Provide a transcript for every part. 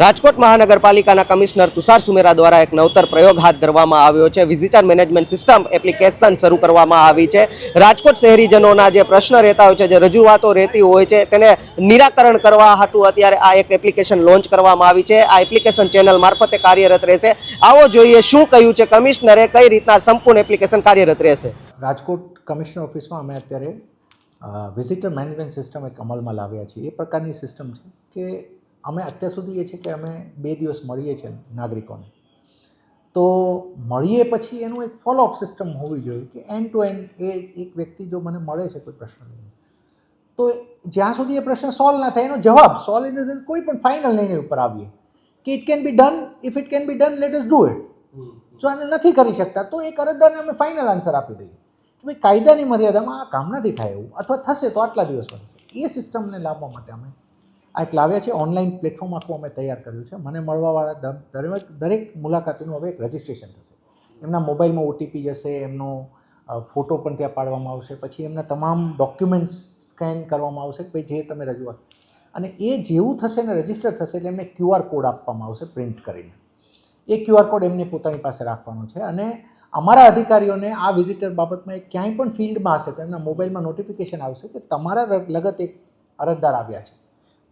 રાજકોટ મહાનગરપાલિકાના કમિશનર તુષાર સુમેરા દ્વારા એક નવતર પ્રયોગ હાથ ધરવામાં આવ્યો છે. વિઝિટર મેનેજમેન્ટ સિસ્ટમ એપ્લિકેશન શરૂ કરવામાં આવી છે. રાજકોટ શહેરીજનોના જે પ્રશ્ન રહેતા હોય છે, જે રજૂઆતો રહેતી હોય છે, તેને નિરાકરણ કરવા હાટુ અત્યારે આ એક એપ્લિકેશન લોન્ચ કરવામાં આવી છે. આ એપ્લિકેશન ચેનલ મારફતે કાર્યરત રહેશે. આવો જોઈએ શું કહ્યું છે કમિશનરે, કઈ રીતના સંપૂર્ણ એપ્લિકેશન કાર્યરત રહેશે? રાજકોટ કમિશનર ઓફિસમાં અમે અત્યારે વિઝિટર મેનેજમેન્ટ સિસ્ટમ એક અમલમાં લાવ્યા છીએ. એ પ્રકારની સિસ્ટમ છે કે અમે અત્યાર સુધી એ છે કે અમે બે દિવસ મળીએ છીએ નાગરિકોને. તો મળીએ પછી એનું એક ફોલોઅપ સિસ્ટમ હોવી જોઈએ કે એન્ડ ટુ એન્ડ એ એક વ્યક્તિ જો મને મળે છે કોઈ પ્રશ્ન નહીં તો જ્યાં સુધી એ પ્રશ્ન સોલ્વ ના થાય એનો જવાબ સોલ્વ ઇન ધ સેન્સ કોઈ પણ ફાઇનલ લઈને ઉપર આવીએ કે it can be done if it can be done let's do it જો આને નથી કરી શકતા, તો એ અરજદારને અમે ફાઇનલ આન્સર આપી દઈએ કે ભાઈ કાયદાની મર્યાદામાં આ કામ નથી થાય એવું, અથવા થશે તો આટલા દિવસ થશે એ સિસ્ટમને લાવવા માટે અમે આ એક લાવ્યા છે ઓનલાઈન પ્લેટફોર્મ આખું અમે તૈયાર કર્યું છે. મને મળવાવાળા દરેક દરેક મુલાકાતીનું હવે એક રજિસ્ટ્રેશન થશે. એમના મોબાઈલમાં ઓટીપી જશે, એમનો ફોટો પણ ત્યાં પાડવામાં આવશે, પછી એમના તમામ ડોક્યુમેન્ટ્સ સ્કેન કરવામાં આવશે કે ભાઈ જે તમે રજૂઆત અને એ જેવું થશે ને રજિસ્ટર થશે એટલે એમને ક્યુઆર કોડ આપવામાં આવશે પ્રિન્ટ કરીને. એ ક્યુઆર કોડ એમને પોતાની પાસે રાખવાનો છે અને અમારા અધિકારીઓને આ વિઝિટર બાબતમાં ક્યાંય પણ ફિલ્ડમાં હશે તો એમના મોબાઈલમાં નોટિફિકેશન આવશે કે તમારા લગત એક અરજદાર આવ્યા છે.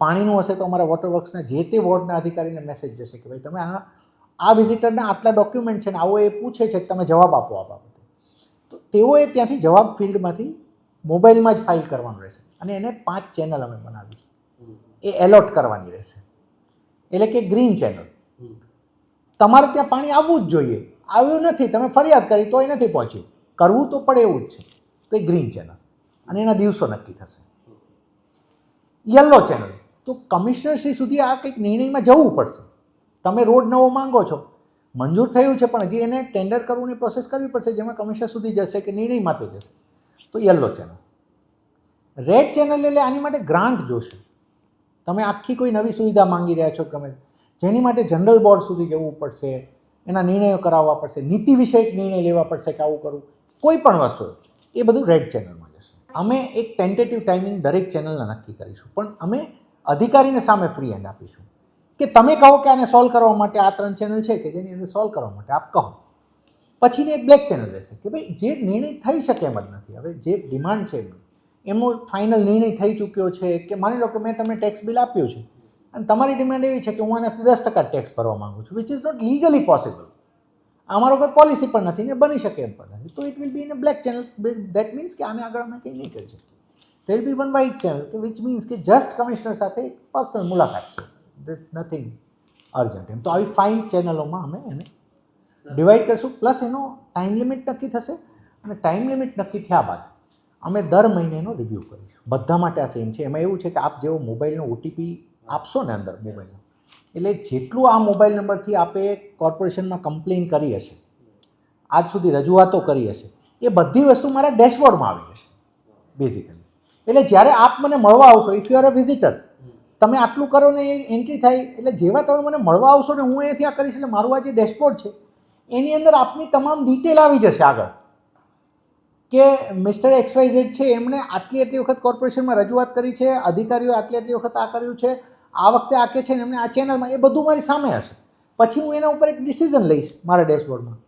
પાણીનું હશે તો અમારા વોટર વર્ક્સના જે તે વોર્ડના અધિકારીને મેસેજ જશે કે ભાઈ તમે આ આ વિઝિટરના આટલા ડોક્યુમેન્ટ છે ને આવો એ પૂછે છે, તમે જવાબ આપો આ બાબતે. તો તેઓએ ત્યાંથી જવાબ ફિલ્ડમાંથી મોબાઈલમાં જ ફાઇલ કરવાનું રહેશે. અને એને પાંચ ચેનલ અમે બનાવી છે. એ એલોટ કરવાની રહેશે. એટલે કે ગ્રીન ચેનલ તમારે ત્યાં પાણી આવવું જ જોઈએ. આવ્યું નથી, તમે ફરિયાદ કરી તોય નથી પહોંચ્યું. કરવું તો પડે એવું જ છે. તો એ ગ્રીન ચેનલ અને એના દિવસો નક્કી થશે. યલો ચેનલ તો કમિશનરશ્રી સુધી આ કંઈક નિર્ણયમાં જવું પડશે. તમે રોડ નવો માંગો છો. મંજૂર થયું છે, પણ હજી એને ટેન્ડર કરવાની પ્રોસેસ કરવી પડશે, જેમાં કમિશનર સુધી જશે કે નિર્ણય માટે જશે. તો યલો ચેનલ રેડ ચેનલ એટલે આની માટે ગ્રાન્ટ જોશે. તમે આખી કોઈ નવી સુવિધા માંગી રહ્યા છો ગમે જેની માટે જનરલ બોર્ડ સુધી જવું પડશે, એના નિર્ણયો કરાવવા પડશે, નીતિ વિષયક નિર્ણય લેવા પડશે કે આવું કરવું. કોઈ પણ વસ્તુ એ બધું રેડ ચેનલમાં જશે. અમે એક ટેન્ટેટિવ ટાઈમિંગ દરેક ચેનલના નક્કી કરીશું. પણ અમે અધિકારીને સામે ફ્રી હેન્ડ આપીશું. કે તમે કહો કે આને સોલ્વ કરવા માટે આ ત્રણ ચેનલ છે કે જેની અંદર સોલ્વ કરવા માટે આપ કહો. પછીની એક બ્લેક ચેનલ રહેશે કે ભાઈ જે નિર્ણય થઈ શકે એમ જ નથી. હવે જે ડિમાન્ડ છે એમની ફાઇનલ નિર્ણય થઈ ચૂક્યો છે કે માની લો કે મેં તમને ટેક્સ બિલ આપ્યું છે. અને તમારી ડિમાન્ડ એવી છે કે હું આનાથી દસ ટકા ટેક્સ ભરવા માગું છું which is not legally possible અમારો કોઈ પોલિસી પણ નથી ને બની શકે એમ પણ નથી. તો it will be in black channel that means કે આને આગળ અમે કંઈ નહીં કરી શકીએ. There be one white channel કે વિચ મીન્સ કે જસ્ટ કમિશનર સાથે એક પર્સનલ મુલાકાત છે. દેટ નથિંગ અર્જન્ટ એમ. તો આવી ફાઇન ચેનલોમાં અમે એને ડિવાઈડ કરીશું. પ્લસ એનો ટાઈમ લિમિટ નક્કી થશે અને ટાઈમ લિમિટ નક્કી થયા બાદ અમે દર મહિને એનો રિવ્યૂ કરીશું. બધા માટે આ સેમ છે. એમાં એવું છે કે આપ જેવો મોબાઈલનો ઓટીપી આપશો ને અંદર મોબાઈલનો એટલે જેટલું આ મોબાઈલ નંબરથી આપે કોર્પોરેશનમાં કમ્પ્લેન કરી હશે, આજ સુધી રજૂઆતો કરી હશે, એ બધી વસ્તુ મારા ડેશબોર્ડમાં આવી જશે બેઝિકલી એટલે જ્યારે આપ મને મળવા આવશો if you are a visitor તમે આટલું કરો ને એ એન્ટ્રી થાય, એટલે જેવા તમે મને મળવા આવશો ને હું અહીંયાથી આ કરીશ, એટલે મારું આ જે ડેશબોર્ડ છે, એની અંદર આપની તમામ ડિટેલ આવી જશે આગળ. કે મિસ્ટર એક્સવાયઝેડ છે, એમણે આટલી આટલી વખત કોર્પોરેશનમાં રજૂઆત કરી છે, અધિકારીઓ આટલી આટલી વખત આ કર્યું છે, આ વખતે આ કે છે ને એમને આ ચેનલમાં એ બધું મારી સામે હશે. પછી હું એના ઉપર એક ડિસિઝન લઈશ મારા ડેશબોર્ડમાં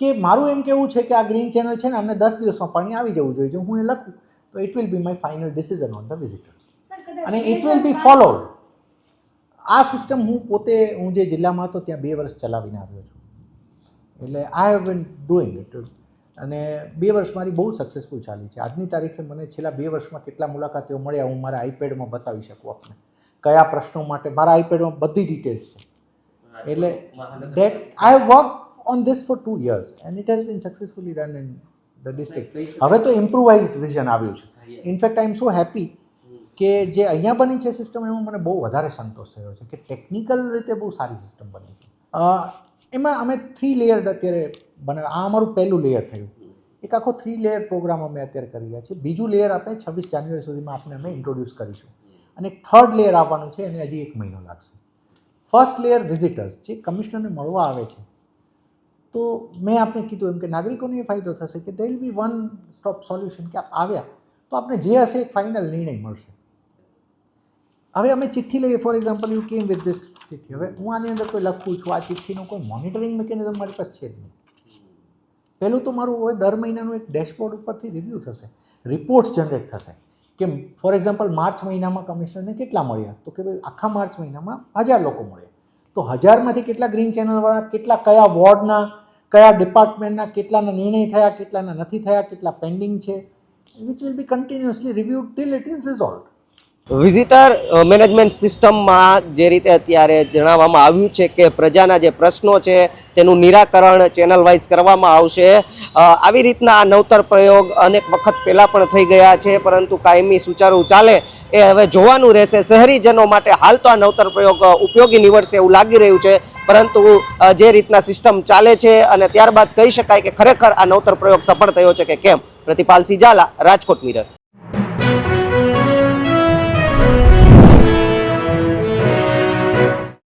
કે મારું એમ કેવું છે કે આ ગ્રીન ચેનલ છે ને અમને દસ દિવસમાં પાણી આવી જવું જોઈએ હું એ લખું તો it will be my final decision on the visitor અને ઇટ વિલ બી ફોલોડ આ સિસ્ટમ હું પોતે હું જે જિલ્લામાં હતો ત્યાં બે વર્ષ ચલાવીને આવ્યો છું. એટલે I have been doing it અને બે વર્ષ મારી બહુ સક્સેસફુલ ચાલી છે. આજની તારીખે મને છેલ્લા બે વર્ષમાં કેટલા મુલાકાતીઓ મળ્યા હું મારા આઈપેડમાં બતાવી શકું આપને. કયા પ્રશ્નો માટે? મારા આઈપેડમાં બધી ડિટેલ્સ છે. એટલે that I have work on this for two years and it has been successfully run in the district હવે તો ઇમ્પ્રુવાઇઝડ વિઝન આવ્યું છે. ઇનફેક્ટ આઈ એમ સો હેપી કે જે અહીંયા બની છે સિસ્ટમ એમાં મને બહુ વધારે સંતોષ થયો છે કે ટેકનિકલ રીતે બહુ સારી સિસ્ટમ બની છે. એમાં અમે થ્રી લેયર અત્યારે બને આ અમારું પહેલું લેયર થયું. એક આખો થ્રી લેયર પ્રોગ્રામ અમે અત્યારે કરી રહ્યા છીએ. બીજું લેયર આપણે છવ્વીસ જાન્યુઆરી સુધીમાં આપણે અમે ઇન્ટ્રોડ્યુસ કરીશું. અને એક થર્ડ લેયર આવવાનું છે એને હજી એક મહિનો લાગશે. ફર્સ્ટ લેયર વિઝિટર્સ જે કમિશનરને મળવા આવે છે તો મેં આપને કીધું એમ કે નાગરિકોને એ ફાયદો થશે કે there be one stop solution કે આવ્યા તો આપણે જે હશે એક ફાઇનલ નિર્ણય મળશે. હવે અમે ચિઠ્ઠી લઈએ. For example you came with this ચિઠ્ઠી. હવે હું આની અંદર કોઈ લખું છું, આ ચિઠ્ઠીનું કોઈ મોનિટરિંગ મિકેનિઝમ મારી પાસે છે જ નહીં. પહેલું તો મારું હવે દર મહિનાનું એક ડેશબોર્ડ ઉપરથી રિવ્યૂ થશે. રિપોર્ટ્સ જનરેટ થશે. કે ફોર એક્ઝામ્પલ માર્ચ મહિનામાં કમિશનરને કેટલા મળ્યા? તો કે ભાઈ આખા માર્ચ મહિનામાં હજાર લોકો મળ્યા. તો હજારમાંથી કેટલા ગ્રીન ચેનલવાળા કેટલા કયા વોર્ડના કયા ડિપાર્ટમેન્ટના કેટલાના નિર્ણય થયા, કેટલાના નથી થયા, કેટલા પેન્ડિંગ છે which will be continuously review till it is resolve visitor management સિસ્ટમમાં જે રીતે અત્યારે જણાવવામાં આવ્યું છે કે પ્રજાના જે પ્રશ્નો છે, તેનું નિરાકરણ ચેનલ વાઇઝ કરવામાં આવશે. આવી રીતના આ નવતર પ્રયોગ અનેક વખત પહેલાં પણ થઈ ગયા છે, પરંતુ કાયમી સુચારું ચાલે એ હવે જોવાનું રહેશે. શહેરીજનો માટે હાલ તો આ નવતર પ્રયોગ ઉપયોગી નીવડશે એવું લાગી રહ્યું છે, પરંતુ જે રીતના સિસ્ટમ ચાલે છે અને ત્યારબાદ કહી શકાય કે ખરેખર આ નવતર પ્રયોગ સફળ થયો છે કે કેમ? પ્રતિપાલસિંહ ઝાલા, રાજકોટ મિરર